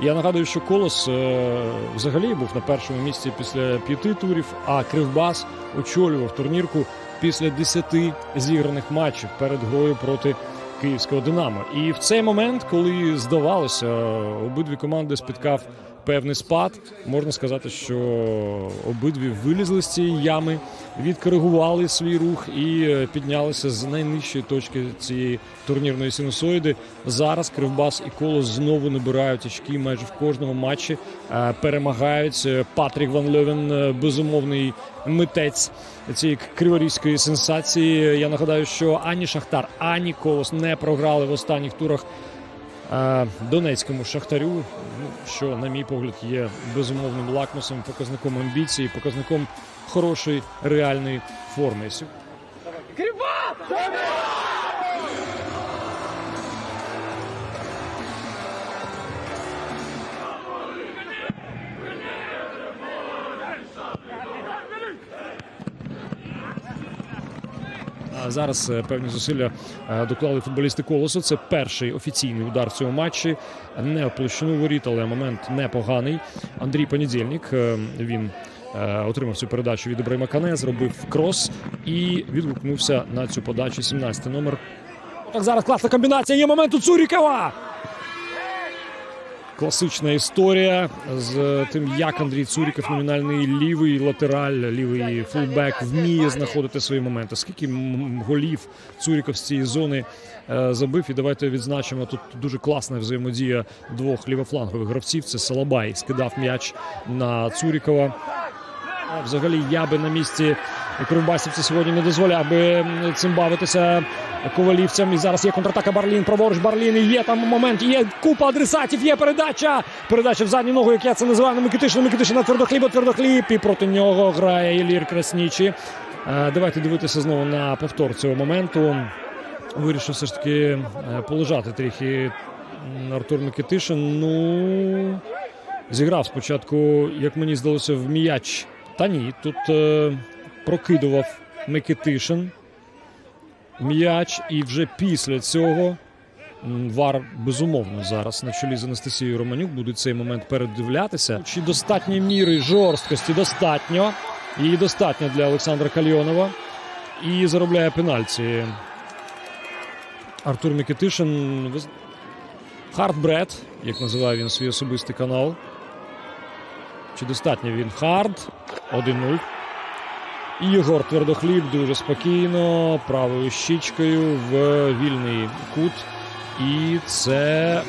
Я нагадую, що Колос е, взагалі був на першому місці після п'яти турів, а Кривбас очолював турнірку після десяти зіграних матчів перед грою проти київського Динамо. І в цей момент, коли здавалося, обидві команди спіткав певний спад, можна сказати, що обидві вилізли з цієї ями, відкоригували свій рух і е, піднялися з найнижчої точки цієї турнірної синусоїди. Зараз Кривбас і Колос знову набирають очки майже в кожному матчі. Е, Перемагають Е, Патрік Ван Льовен, безумовний митець цієї криворізької сенсації. Я нагадаю, що ані Шахтар, ані Колос не програли в останніх турах Донецькому Шахтарю, ну, що, на мій погляд, є безумовним лакмусом, показником амбіції, показником хорошої реальної форми. Сю- Зараз е, певні зусилля е, доклали футболісти колосу. Це перший офіційний удар в цьому матчі. Не площину воріт, але момент непоганий. Андрій Понедільник. е, Він отримав цю передачу від Ібрайма Кане, зробив крос і відгукнувся на цю подачу. 17 номер. Так зараз класна комбінація. Є момент у Цурікова. Класична історія з тим, як Андрій Цуріков, номінальний лівий латераль, лівий фулбек, вміє знаходити свої моменти. Скільки голів Цуріков з цієї зони е, забив. І давайте відзначимо тут дуже класна взаємодія двох лівофлангових гравців. Це Салабай скидав м'яч на Цурікова. Взагалі, я би на місці кривбасівця сьогодні не дозволяв би цим бавитися ковалівцям. І зараз є контратака Барлін. Праворуч Барлін. І є там момент. Є купа адресатів. Є передача. Передача в задню ногу, як я це називаю на Микитишина. Микитишина твердохліба, твердохліб. І проти нього грає Ілір Краснічі. Е, Давайте дивитися знову на повтор цього моменту. Вирішив все ж таки е, полежати трохи Артур Микитишин. Ну зіграв спочатку, як мені здалося, в м'яч. Та ні, тут е, прокидував Микитишин м'яч, і вже після цього Вар безумовно зараз на чолі з Анастасією Романюк буде цей момент передивлятися. Чи достатньої міри жорсткості достатньо. Її достатньо для Олександра Кальйонова. І заробляє пенальті. Артур Микитишин. Хардбред, як називає він свій особистий канал. Чи достатньо він хард? 1-0. І Єгор Твердохліб дуже спокійно, правою щічкою в вільний кут. І це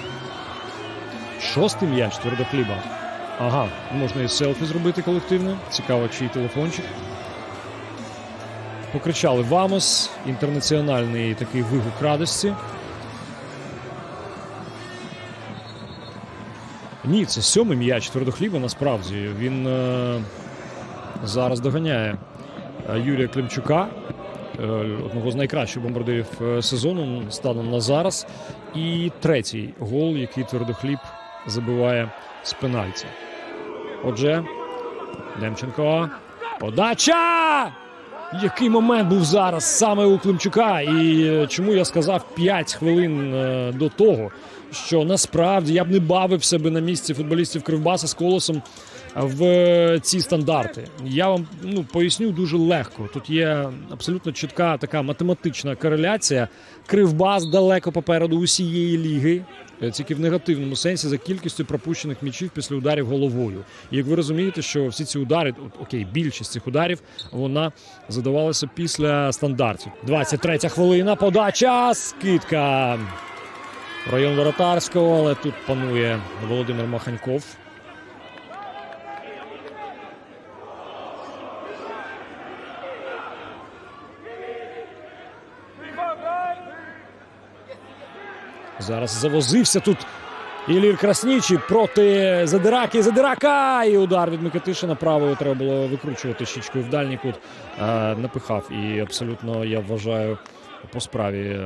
шостий м'яч Твердохліба. Ага, можна і селфі зробити колективно. Цікаво, чий телефончик. Покричали Вамос, інтернаціональний такий вигук радості. Ні, це сьомий м'яч твердохліба. Насправді він е, зараз доганяє Юрія Климчука, е, одного з найкращих бомбардирів е, сезону станом на зараз. І третій гол, який твердохліб забиває з пенальті. Отже, Демченко. Подача! Який момент був зараз саме у Климчука? І е, чому я сказав 5 хвилин е, до того, що насправді я б не бавився би на місці футболістів Кривбаса з колосом в ці стандарти. Я вам ну поясню дуже легко. Тут є абсолютно чітка така математична кореляція. Кривбас далеко попереду усієї ліги. е, Тільки в негативному сенсі за кількістю пропущених м'ячів після ударів головою. І як ви розумієте, що всі ці удари, окей, більшість цих ударів вона задавалася після стандартів. 23 хвилина. Подача. Скидка. Район Воротарського, але тут панує Володимир Маханьков. Зараз завозився тут Ілір Краснічий проти Задираки. Задирака! І удар від Микитишина правою треба було викручувати щічкою в дальній кут. Е, напихав. І абсолютно я вважаю по справі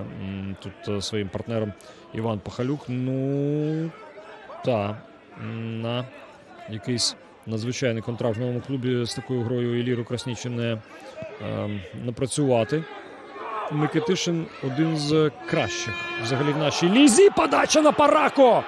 тут е, своїм партнером Іван Пахалюк. Ну та на якийсь надзвичайний контракт в новому клубі з такою грою Іліру Краснічі не е, напрацювати. Микитишин один з кращих взагалі в нашій лізі. Подача на Парако.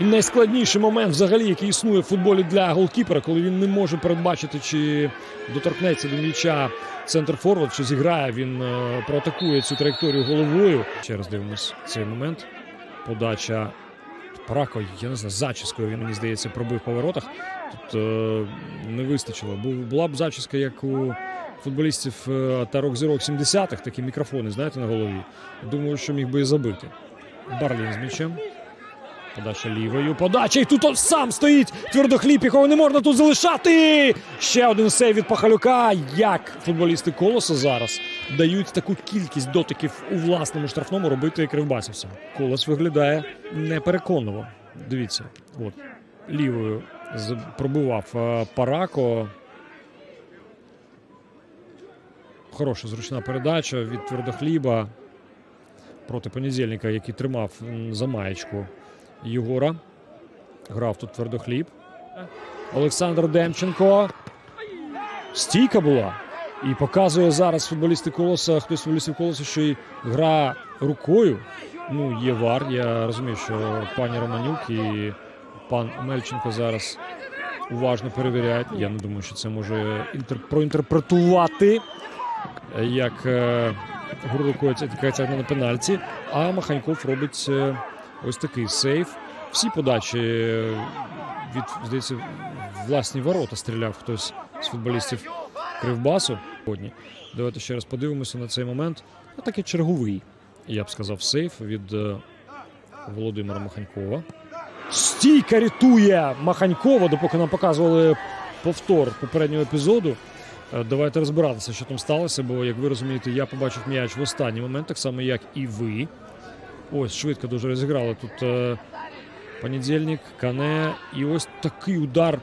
І найскладніший момент, взагалі, який існує в футболі для голкіпера, коли він не може передбачити, чи доторкнеться до м'яча центр форвард, чи зіграє, він е, проатакує цю траєкторію головою. Ще раз дивимось цей момент. Подача Парако, я не знаю, зачіскою він, мені здається, пробив по воротах. Тут е, не вистачило. Була б зачіска, як у футболістів е, та рок-зірок 70-х, такі мікрофони, знаєте, на голові. Думаю, що міг би і забити. Барлін з м'ячем. Подача лівою. Подача. І тут сам стоїть. Твердохліб, якого не можна тут залишати. Ще один сейв від Пахалюка. Як футболісти колоса зараз дають таку кількість дотиків у власному штрафному робити кривбасівцям. Колос виглядає непереконливо. Дивіться, от лівою пробивав е, Парако. Хороша зручна передача від твердохліба проти понедільника, який тримав за маєчку Єгора. Грав тут твердохліб. Олександр Демченко. Стійка була. І показує зараз футболісти колоса, хтось футболістів колоса, що й гра рукою. Ну, є вар. Я розумію, що пані Романюк і пан Мельченко зараз уважно перевіряють. Я не думаю, що це може інтер... проінтерпретувати, як е, гра рукою це тікається на пенальті. А Маханьков робить е, ось такий сейф. Всі подачі е, від, здається, власні ворота стріляв хтось з футболістів Кривбасу сьогодні. Давайте ще раз подивимося на цей момент. Ну, такий черговий, я б сказав, сейф від е, Володимира Маханькова. Стійка рятує Маханькова, допоки нам показували повтор попереднього епізоду. Е, Давайте розбиратися, що там сталося, бо, як ви розумієте, я побачив м'яч в останній момент, так само, як і ви. Ось швидко дуже розіграли тут е, понедільник, Кане. І ось такий удар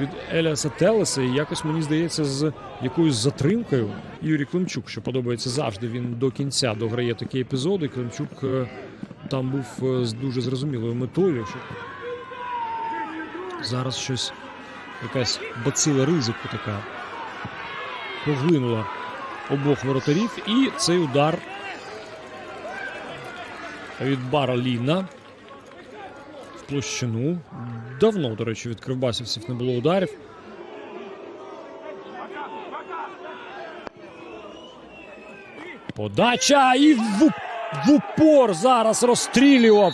від Еліаса Телеса. І якось мені здається, з якоюсь затримкою Юрій Климчук, що подобається завжди. Він до кінця дограє такі епізоди. Климчук е, там був е, з дуже зрозумілою метою. Що зараз щось, якась бацила ризику така поглинула обох воротарів. І цей удар від Бара Ліна в площину. Давно, до речі, від кривбасівців не було ударів. Подача і в, в упор зараз розстрілював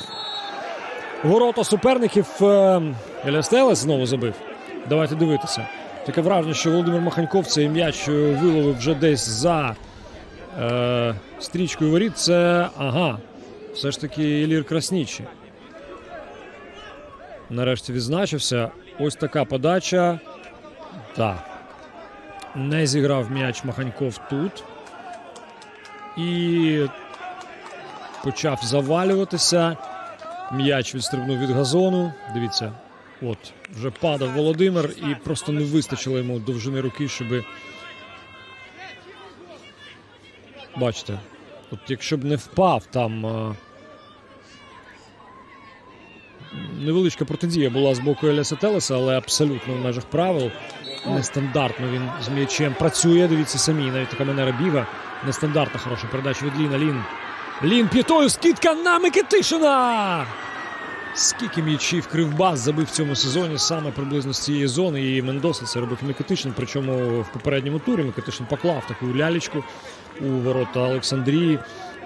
ворота суперників. Е, Еліас Телес знову забив. Давайте дивитися. Таке враження, що Володимир Маханьков цей м'яч е, виловив вже десь за е, стрічкою воріт. Це ага. Все ж таки Ілір Краснічі. Нарешті відзначився. Ось така подача. Так. Не зіграв м'яч Маханьков тут. І почав завалюватися. М'яч відстрибнув від газону. Дивіться, от вже падав Володимир, і просто не вистачило йому довжини руки, щоб. Бачите, от якщо б не впав там. е, Невеличка протидія була з боку Еліса Телеса, але абсолютно в межах правил. Нестандартно він з м'ячем працює. Дивіться самі, навіть така манера біга. Нестандартна хороша передача від Ліна. Лін. Лін п'ятою скидка на Микитишина. Скільки м'ячів Кривбас забив в цьому сезоні саме приблизно з цієї зони. І Мендоса це робив Микитишин. Причому в попередньому турі Микитишин поклав таку лялечку у ворота Олександрії.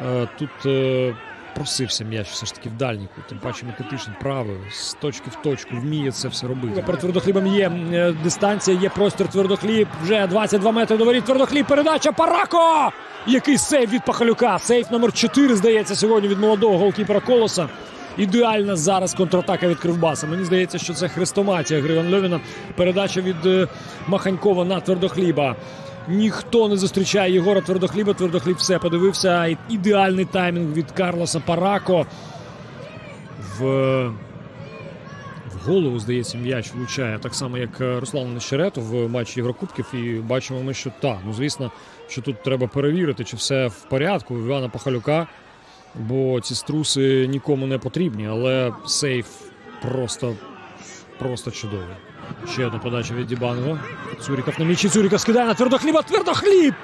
Е, Тут е, просився м'яч все ж таки в дальніку. Тим паче Микитишин правий, з точки в точку вміє це все робити. Перед твердохлібом є е, дистанція, є простір твердохліб. Вже 22 метри до воріт. Твердохліб. Передача Парако! Який сейф від Пахалюка. Сейф номер 4, здається, сьогодні від молодого голкіпера Колоса. Ідеальна зараз контратака від Кривбаса. Мені здається, що це хрестоматія Гриван Льовіна. Передача від Маханькова на твердохліба. Ніхто не зустрічає Єгора Твердохліба. Твердохліб все подивився. Ідеальний таймінг від Карлоса Парако. В, в голову, здається, м'яч влучає так само, як е, Руслан Нещерето в матчі Єврокубків. І бачимо ми, що так. Ну, звісно, що тут треба перевірити, чи все в порядку у Івана Пахалюка. Бо ці струси нікому не потрібні, але сейф просто, просто чудовий. Ще одна подача від Дібанова. Цуріков на м'ячі. Цуріков скидає на твердохліба. Твердохліб!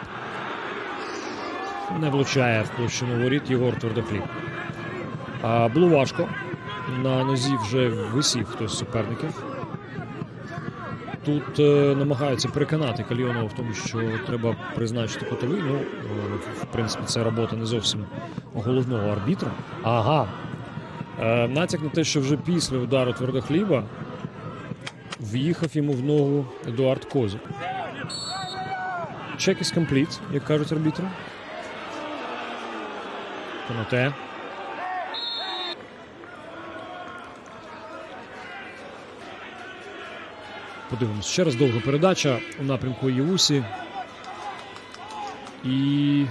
Не влучає в площину воріт Єгор Твердохліб. А, було важко На нозі вже висів хтось з суперників. Тут е, намагаються переконати Кальйонова в тому, що треба призначити котовий. Ну, в принципі, це робота не зовсім головного арбітра. Ага. Е, натяк на те, що вже після удару твердохліба в'їхав йому в ногу Едуард Козик. Check is complete, як кажуть арбітри. Коноте. Подивимось. Ще раз довга передача у напрямку Євусі. І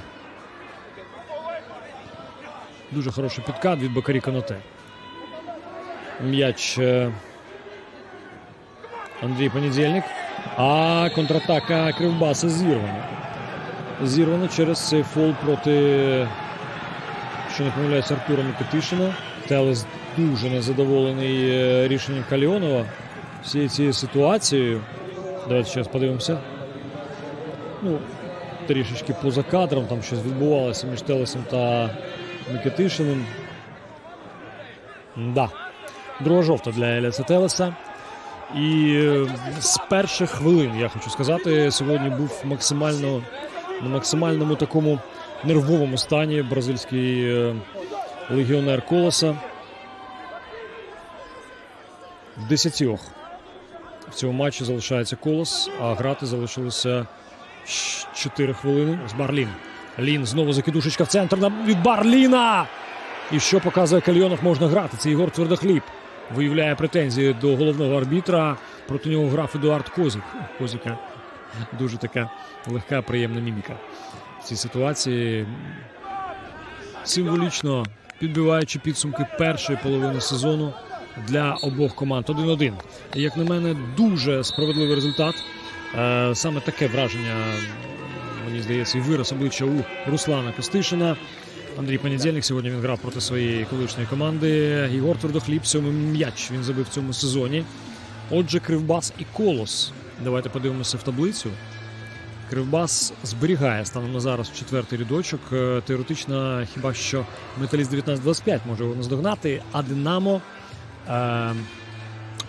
дуже хороший підкат від Бакарі Коноте. М'яч е, Андрій Понедільник. А контратака Кривбаса зірвана. Зірвана через цей фол проти, що не помиляється, Артура Микитишина. Телес дуже незадоволений е, рішенням Кальонова всією цією ситуацією. Давайте ще раз подивимося. Ну, трішечки поза кадром, там щось відбувалося між Телесом та Микитишиним. Да. Друга жовта для Еліаса Телеса. І е, з перших хвилин, я хочу сказати, сьогодні був максимально на максимальному такому нервовому стані бразильський е, легіонер Колоса. В десятьох в цьому матчі залишається Колос, а грати залишилося 4 хвилини. З Барлін. Лін знову закидушечка в центр на- від Барліна. І що показує Кальйонов, можна грати. Це Ігор Твердохліб. Виявляє претензії до головного арбітра. Проти нього грав Едуард Козик. Козика дуже така легка, приємна міміка. В цій ситуації символічно підбиваючи підсумки першої половини сезону для обох команд. 1-1. Як на мене, дуже справедливий результат. Е, Саме таке враження, мені здається, і вираз обличчя у Руслана Костишина. Андрій Понедільник сьогодні він грав проти своєї колишньої команди. Ігор Твердохліб, сьомий м'яч він забив в цьому сезоні. Отже, Кривбас і Колос. Давайте подивимося в таблицю. Кривбас зберігає станом на зараз четвертий рядочок. Е, Теоретично, хіба що металіст 19-25 може його наздогнати, а Динамо. Е,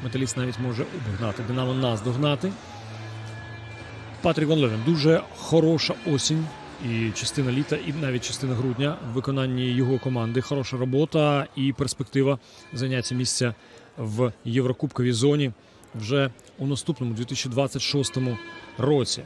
металіст навіть може обігнати. Динамо нас догнати. Патрік Ван Левен. Дуже хороша осінь і частина літа, і навіть частина грудня в виконанні його команди. Хороша робота і перспектива зайняття місця в Єврокубковій зоні вже у наступному 2026 році.